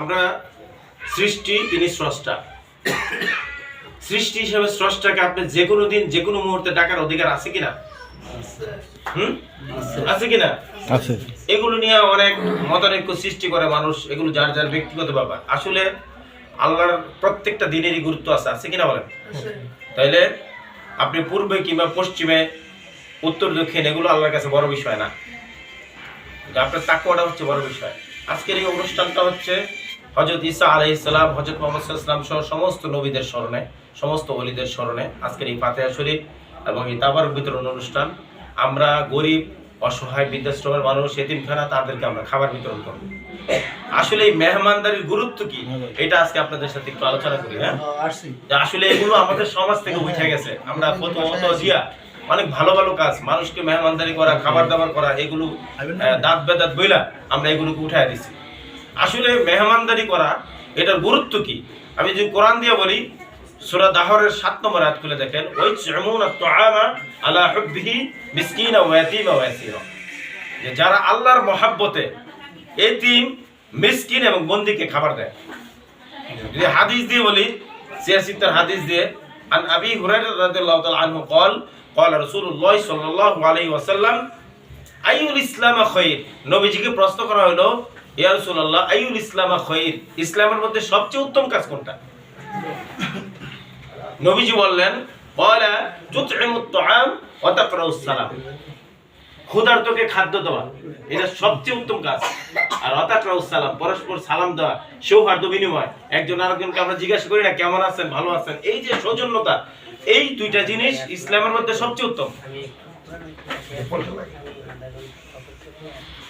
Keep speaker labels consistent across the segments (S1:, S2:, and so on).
S1: আমরা সৃষ্টি তিনি স্রষ্টা। সৃষ্টি হিসেবে স্রষ্টাকে আপনি যে কোনো দিন যে কোনো মুহূর্তে ডাকার অধিকার আছে কিনা? হুম? আছে কিনা?
S2: আছে।
S1: এগুলো নিয়ে অনেক মতানৈক্য সৃষ্টি করে মানুষ এগুলো যার যার ব্যক্তিগত ব্যাপার। আসলে আল্লাহর প্রত্যেকটা দিনেরই গুরুত্ব আছে আছে কিনা বলেন? তাইলে আপনি পূর্বে কিংবা পশ্চিমে উত্তর দক্ষিণ এগুলো আল্লাহর কাছে বড় বিষয় না। আপনার তাকুয়াটা হচ্ছে বড় বিষয়। আজকের এই অনুষ্ঠানটা হচ্ছে হজরত ইসা আলাই ইসলাম হজরত মোহাম্মদ ইসলাম সহ সমস্ত নবীদের স্মরণে সমস্ত অলিদের স্মরণে আজকের এই ফাতেহা শরীফ এবং এই তাবার বিতরণ অনুষ্ঠান আমরা গরিব অসহায় বৃদ্ধাশ্রমের মানুষ এতিমখানা তাদেরকে আমরা খাবার বিতরণ করব। আসলে এই মেহমানদারির গুরুত্ব কি? এটা আজকে আপনাদের সাথে একটু আলোচনা করি হ্যাঁ? যে আসলে এগুলো আমাদের সমাজ থেকে উঠে গেছে। আমরা প্রথমত দিয়া অনেক ভালো ভালো কাজ মানুষকে মেহমানদারি করা খাবার দাবার করা এগুলো দাঁত বেদাত বইলা আমরা এগুলোকে উঠাই দিছি। আসলে মেহমানদারি করা এটার গুরুত্ব কি আমি যদি কোরআন দিয়ে বলি সূরা দাহরের সাত নম্বর আয়াত খুলে দেখেন ওই চেমুন তুআমা আলা হুব্বিহি মিসকিনা ওয়া ইয়াতীমা ওয়া ইয়াসীরা যে যারা আল্লাহর মহাব্বতে এতিম মিসকিন এবং বন্দিকে খাবার দেয় যদি হাদিস দিয়ে বলি সিয়াসিত্তার হাদিস দিয়ে আন আবি হুরায়রা রাদিয়াল্লাহু তাআলা আনহু قال قال رسول الله صلى الله عليه وسلم আইউল ইসলাম খৈর নবীজিকে প্রশ্ন করা হলো ইয়া রাসূলুল্লাহ আইউল ইসলাম খৈর? ইসলামের মধ্যে সবচেয়ে উত্তম কাজ কোনটা? নবীজি বললেন, ক্বালা তুতঈমুত তুআম ওয়া তাকরাউস সালাম। ক্ষুধার্তকে খাদ্য দেওয়া, এটা সবচেয়ে উত্তম কাজ। আর অতাকরাউ সালাম, পরস্পর সালাম দেওয়া, সৌহার্দ্য বিনিময়। একজন আরেকজনকে আমরা জিজ্ঞাসা করি না, কেমন আছেন? ভালো আছেন? এই যে সৌজন্যতা, এই দুইটা জিনিস ইসলামের মধ্যে সবচেয়ে উত্তম।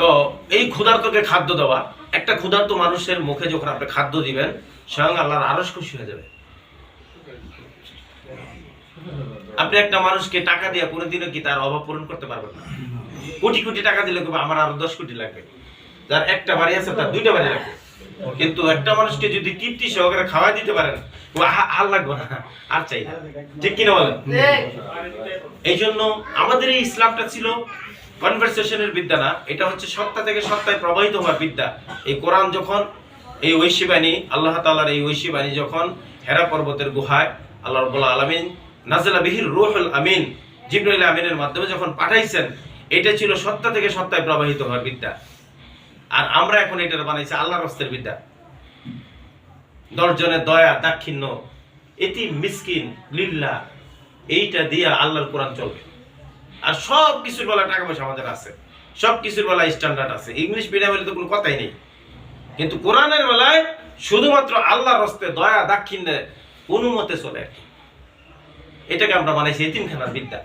S1: তো এই ক্ষুধার্তকে খাদ্য দেওয়া একটা ক্ষুধার্ত মানুষের মুখে যখন আপনি খাদ্য দিবেন স্বয়ং আল্লাহর আরস খুশি হয়ে যাবে। আপনি একটা মানুষকে টাকা দিয়ে কোনোদিনও কি তার অভাব পূরণ করতে পারবেন না? কোটি কোটি টাকা দিলে আমার আরও দশ কোটি লাগবে। যার একটা বাড়ি আছে তার দুইটা বাড়ি লাগবে। কিন্তু একটা মানুষকে যদি তৃপ্তি সহকারে খাওয়াই দিতে পারেন আর লাগবে না। আর চাই না। ঠিক কিনা বলেন? এই জন্য আমাদের এই ইসলামটা ছিল কনভারসেশনের বিদ্যা না, এটা হচ্ছে সত্তা থেকে সত্তায় প্রবাহিত হওয়ার বিদ্যা। এই কোরআন যখন, এই ঐশী বাণী, আল্লাহ তাআলার এই ঐশী বাণী যখন হেরা পর্বতের গুহায় আল্লাহ রব্বুল আলামিন নাজলা বিহির রুহুল আমিন, জিবরাইল আমিনের মাধ্যমে যখন পাঠাইছেন, এটা ছিল সত্তা থেকে সত্তায় প্রবাহিত হওয়ার বিদ্যা। আর আমরা এখন এটার বানাইছি আল্লাহর হস্তের বিদ্যা। দশজনের দয়া, দাক্ষিণ্য এটি মিসকিন, লিল্লা, এইটা দিয়ে আল্লাহর কোরআন চলবে। আর সব কিছুর বেলা টাকা পয়সা আমাদের আছে। সব কিছুর বেলা স্ট্যান্ডার্ড আছে। ইংলিশ মিডিয়ামের তো কোনো কথাই নেই। কিন্তু কোরআনের বেলায় শুধুমাত্র আল্লাহর হস্তে দয়া দাক্ষিণ্যে অনুমতে চলে আর কি। এটাকে আমরা বানাইছি এতিমখানার বিদ্যা।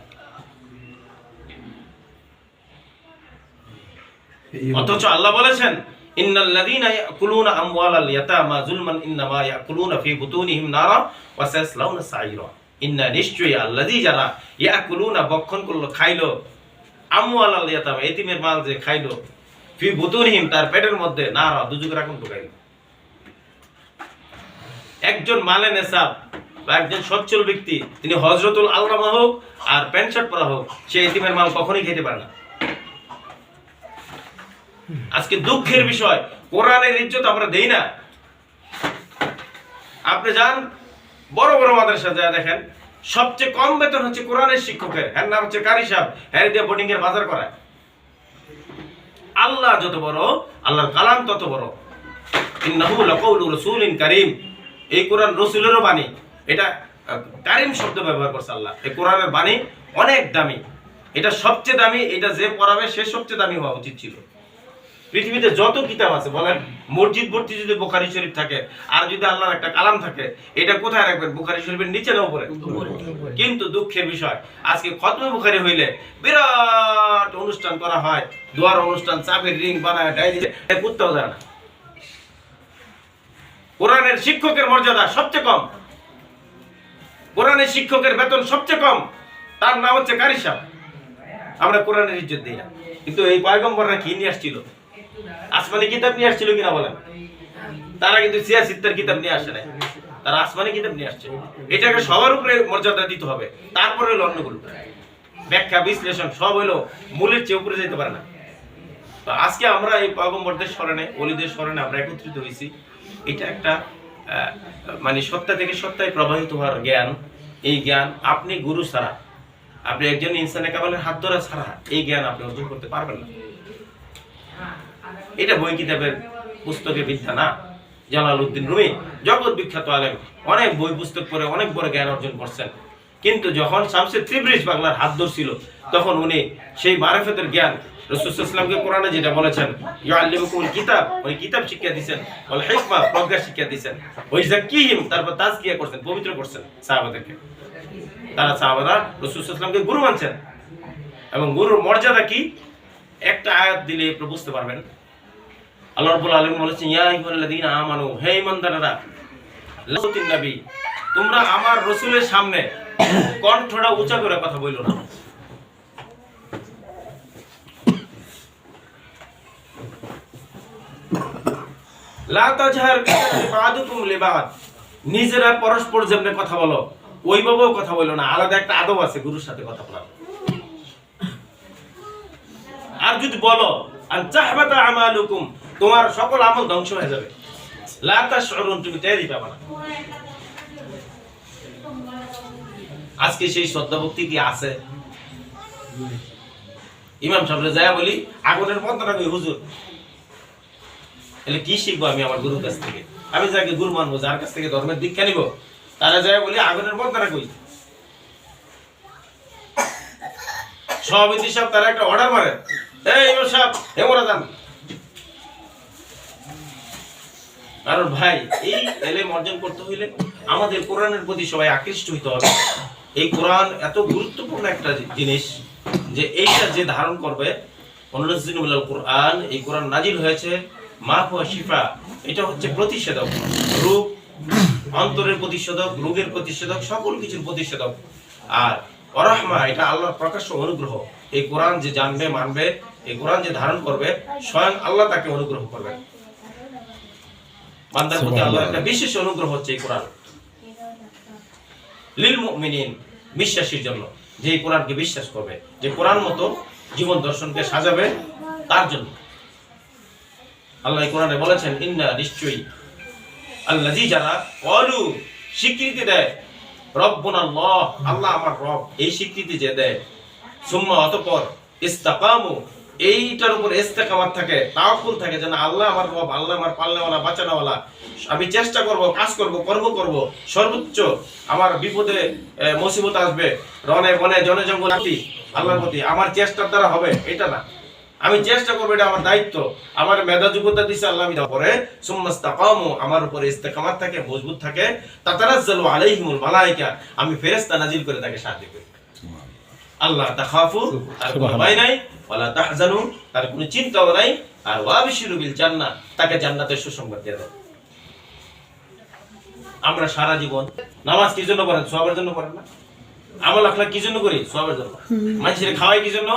S1: অথচ আল্লাহ বলেছেন ইন্নাল্লাযীনা ইয়াকুলুনা আমওয়ালাল ইয়াতামা যুলমান ইন্নামা ইয়াকুলুনা ফি বুতুনিহিম নারা ওয়া সায়াসলাউনা ইন্না নিশ্চয়ই আল্লাযী যারা ইয়াকুলুনা বক্ষণ করল, খাইলো, আমওয়ালাল ইয়াতামা, এতিমের মাল যে খাইলো, ফি বুতুনিহিম, তার পেটের মধ্যে নারা দুজকের আগুন ঢুকাইলো একজন মালে নেসাব বা একজন সচ্ছল ব্যক্তি, তিনি হজরতুল আলরামা হোক আর প্যান্ট শার্ট পরা হোক, সে এতিমের মাল কখনোই খেতে পারে না। আজকে দুঃখের বিষয়, কোরআনের ইজ্জত আমরা দেই না। আপনি যান বড় বড় মাদ্রাসা যা দেখেন, সবচেয়ে কম বেতন হচ্ছে কোরআনের শিক্ষকের। হ্যার নাম হচ্ছে কারি সাহেব হ্যারি দিয়ে বোর্ডিং এর বাজার করায়। আল্লাহ যত বড়, আল্লাহর কালাম তত বড়। ইন্নাহু লাকাউলু রাসূলিন কারীম। এই কোরআন রসুলেরও বাণী। এটা কারিম শব্দ ব্যবহার করছে আল্লাহ। এই কোরআনের বাণী অনেক দামি। এটা সবচেয়ে দামি, এটা যে পড়াবে সে সবচেয়ে দামি হওয়া উচিত ছিল। পৃথিবীতে যত কিতাব আছে বলেন মসজিদ ভর্তি যদি বোখারি শরীফ থাকে আর যদি আল্লাহর একটা কালাম থাকে এটা কোথায় রাখবেন? বোখারি শরীফের নিচে না উপরে? কিন্তু দুঃখের বিষয় আজকে খতমে বুখারি হইলে বিরাট অনুষ্ঠান করা হয় দোয়ার অনুষ্ঠান চাবির রিং বানায় ডাইরি করতেও যায় না। কোরআনের শিক্ষকের মর্যাদা সবচেয়ে কম। কোরআনের শিক্ষকের বেতন সবচেয়ে কম। তার নাম হচ্ছে কারি সাহেব আমরা কোরআনের ইজ্জত দিই না। কিন্তু এই পয়গম্বররা কি নিয়ে আসছিল? আসমানি কিতাব নিয়ে আসছিল কিনা বলেন? তারা কিন্তু সিয়াসিত্তার কিতাব নিয়ে আসে নাই। তারা আসমানি কিতাব নিয়ে আসছে। এটাকে সবার উপরে মর্যাদা দিতে হবে। তারপরে হলো অন্যগুলো। ব্যাখ্যা, বিশ্লেষণ, সব হলো মূলের চেয়ে উপরে যেতে পারে না। তো আজকে আমরা এই পয়গম্বরদের স্মরণে, অলিদের স্মরণে আমরা একত্রিত হয়েছি। এটা একটা মানে সত্তা থেকে সত্তায় প্রবাহিত হওয়ার জ্ঞান। এই জ্ঞান আপনি গুরু ছাড়া, আপনি একজন ইনসানে কামালের হাত ধরা ছাড়া এই জ্ঞান আপনি অর্জন করতে পারবেন না। এটা বই কিতাবের পুস্তকে বিদ্যা না। জালাল উদ্দিন রুমি, জগৎ বিখ্যাত আলেম, অনেক বই পুস্তক পড়ে, অনেক বড় জ্ঞান অর্জন করছেন। কিন্তু যখন শামসের ত্রিব্রিজ বাংলার হাত ধরছিল, তখন উনি সেই মারেফতের জ্ঞান কোরআনে যেটা বলেছেন কিতাব ওই কিতাব শিক্ষা প্রজ্ঞা শিক্ষা ওই তারপর করছেন, পবিত্র করছেন সাহাবাদেরকে। তারা সাহাবারা গুরু মানছেন। এবং গুরুর মর্যাদা কি? একটা আয়াত দিলে বুঝতে পারবেন আল্লাহ রাব্বুল আলামিন বলেছেন আমানু, হে নবী, তোমরা আমার রসুলের সামনে কণ্ঠটা উঁচা করে কথা না। নিজেরা পরস্পর যেমনে কথা বলো, ওইভাবেও কথা বলো না। আলাদা একটা আদব আছে, গুরুর সাথে কথা বলার। আর যদি বলো আর চাহবাতা আমালুকুম তোমার সকল আমল ধ্বংস হয়ে যাবে। তুমি টেরই পাবে না। আজকে সেই শ্রদ্ধা ভক্তি কি আছে? ইমাম সাহেবরে যায় বলি, আগুনের মন্ত্রটা কই হুজুর, তাহলে কি শিখব আমি আমার গুরুর কাছ থেকে? আমি যাকে গুরু মানবো, যার কাছ থেকে ধর্মের দীক্ষা নিব, তারা যায় বলি, আগুনের মন্ত্রটা কই সভাপতি সাহেব তারা একটা অর্ডার মারে এই ইমাম সাহেব হেমরা যান কারণ ভাই, এই এলেম অর্জন করতে হইলে আমাদের কোরআনের প্রতি সবাই আকৃষ্ট হইতে হবে। এই কোরআন এত গুরুত্বপূর্ণ একটা জিনিস যে এইটা যে ধারণ করবে কোরআন, এই কোরআন নাজিল হয়েছে মা হুয়া শিফা, এটা হচ্ছে প্রতিষেধক। রূপ, অন্তরের প্রতিষেধক, রোগের প্রতিষেধক, সকল কিছুর প্রতিষেধক। আর অরহমা, এটা আল্লাহর প্রকাশ্য অনুগ্রহ। এই কোরআন যে জানবে, মানবে, এই কোরআন যে ধারণ করবে, স্বয়ং আল্লাহ তাকে অনুগ্রহ করবেন। বান্দার প্রতি আল্লাহর একটা বিশেষ অনুগ্রহ হচ্ছে এই কোরআন। লিল মুমিনিন বিশ্বাসীর জন্য। যে এই কোরআনকে বিশ্বাস করবে যে কোরআন মতো জীবন দর্শনকে সাজাবে তার জন্য। আল্লাহ কোরআনে বলেছেন ইন্না নিশ্চয়ই আল্লাজি যারা অলু স্বীকৃতি দেয়। রব্বুন আল্লাহ আল্লাহ আমার রব। এই স্বীকৃতি যে দেয়। সুম্মা অতপর ইস্তাকামু এইটার উপর ইস্তেকামাত থাকে, তাওয়াক্কুল থাকে যে না, আল্লাহ আমার রব, আল্লাহ আমার পাল্লাওয়ালা বাঁচানোওয়ালা। আমি চেষ্টা করব, কাজ করব, কর্ম করব, সর্বোচ্চ আমার বিপদে মুসিবত আসবে, রনে বনে, জনে জঙ্গল আছি আল্লাহর প্রতি। আমার চেষ্টার দ্বারা হবে, এটা না। আমি চেষ্টা করব, এটা আমার দায়িত্ব। আমার মেধা যোগ্যতা দিছে আল্লাহ, আমি পরে সুম্মাস্তাকামু আমার উপরে ইস্তেকামাত থাকে, মজবুত থাকে। তাতানাজ্জালু আলাইহিমুল মালাইকা, আমি ফেরেশতা নাজিল করে তাকে সাহায্য করি। আল্লাহ তাখাফু তার কোনো ভয় নাই ওয়ালা তাহজানু তার কোনো চিন্তাও নাই আর ওয়াবিশিরু বিল জান্নাহ তাকে জান্নাতের সুসংবাদ দিয়ে দাও। আমরা সারা জীবন নামাজ কি জন্য পড়েন? সবার জন্য পড়েন না? আমল আখলা কি জন্য করি? সবার জন্য। মানুষের খাওয়াই কি জন্য?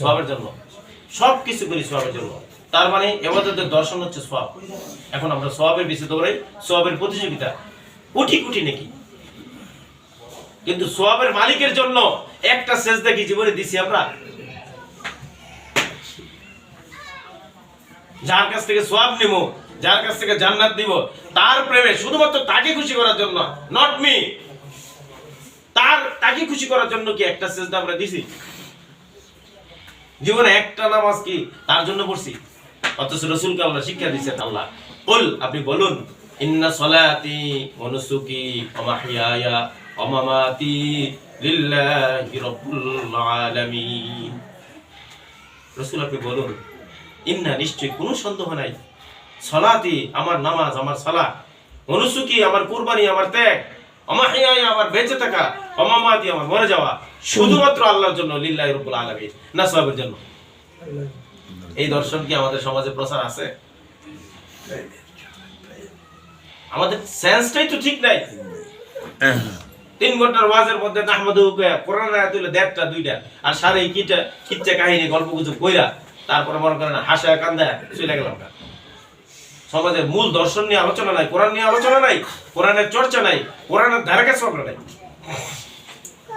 S1: সবার জন্য। সব কিছু করি সবের জন্য। তার মানে এবাদতের দর্শন হচ্ছে সব এখন আমরা সবের বেশি দৌড়াই সবের প্রতিযোগিতা। কোটি কোটি নাকি? কিন্তু সোয়াবের মালিকের জন্য একটা সেজদা কি জীবনে দিছি আমরা? যার কাছ থেকে সোয়াব নিব যার কাছ থেকে জান্নাত দিব তার প্রেমে শুধুমাত্র তাকে খুশি করার জন্য নট মি তার, তাকে খুশি করার জন্য কি একটা সেজদা আমরা দিছি? জীবনে একটা নামাজ কি তার জন্য পড়ছি? অথচ রসুলকে আল্লাহ শিক্ষা দিচ্ছেন আল্লাহ বল আপনি বলুন, ইন্না সলাতি ওয়া নুসুকি ওয়া মাহইয়ায়া ওয়া মামাতি লিল্লাহি রাব্বুল আলামিন। রসুল আপনি বলুন, ইন্না নিশ্চয় কোনো সন্দেহ নাই। সলাতি আমার নামাজ, আমার সালা অনুসুকি, আমার কুরবানি, আমার ত্যাগ অমাহিয়াই আমার বেঁচে থাকা, অমামাতি আমার মরে যাওয়া, শুধুমাত্র আল্লাহর জন্য, লিল্লাহি রাব্বুল আলামিন, না সবের জন্য। এই দর্শন কি আমাদের সমাজে প্রচার আছে? আমাদের সেন্সটাই তো ঠিক নাই। তিন ঘণ্টার ওয়াজের মধ্যে নাহমাদু কোরআন আয়াত হইল দেড়টা, দুইটা, আর সারে কিটা, কিচ্ছা কাহিনী, গল্প গুজব কইরা তারপরে মনে করেন হাসা কান্দা চলে গেলাম সমাজের মূল দর্শন নিয়ে আলোচনা নাই, কোরআন নিয়ে আলোচনা নাই, কোরআনের চর্চা নাই, কোরআনের ধারে কাছে নাই।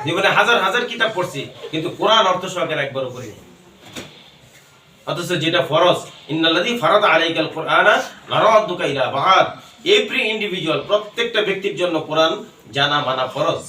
S1: জীবনে হাজার হাজার কিতাব পড়ছি, কিন্তু কোরআন অর্থ সহকারে একবারও করিনি অথচ যেটা ফরজ, ইন্নাল্লাযী ফারাদা আলাইকাল কুরআনা লারাদ্দুকা ইলা এভরি ইন্ডিভিজুয়াল প্রত্যেকটা ব্যক্তির জন্য কোরআন জানা মানা ফরজ।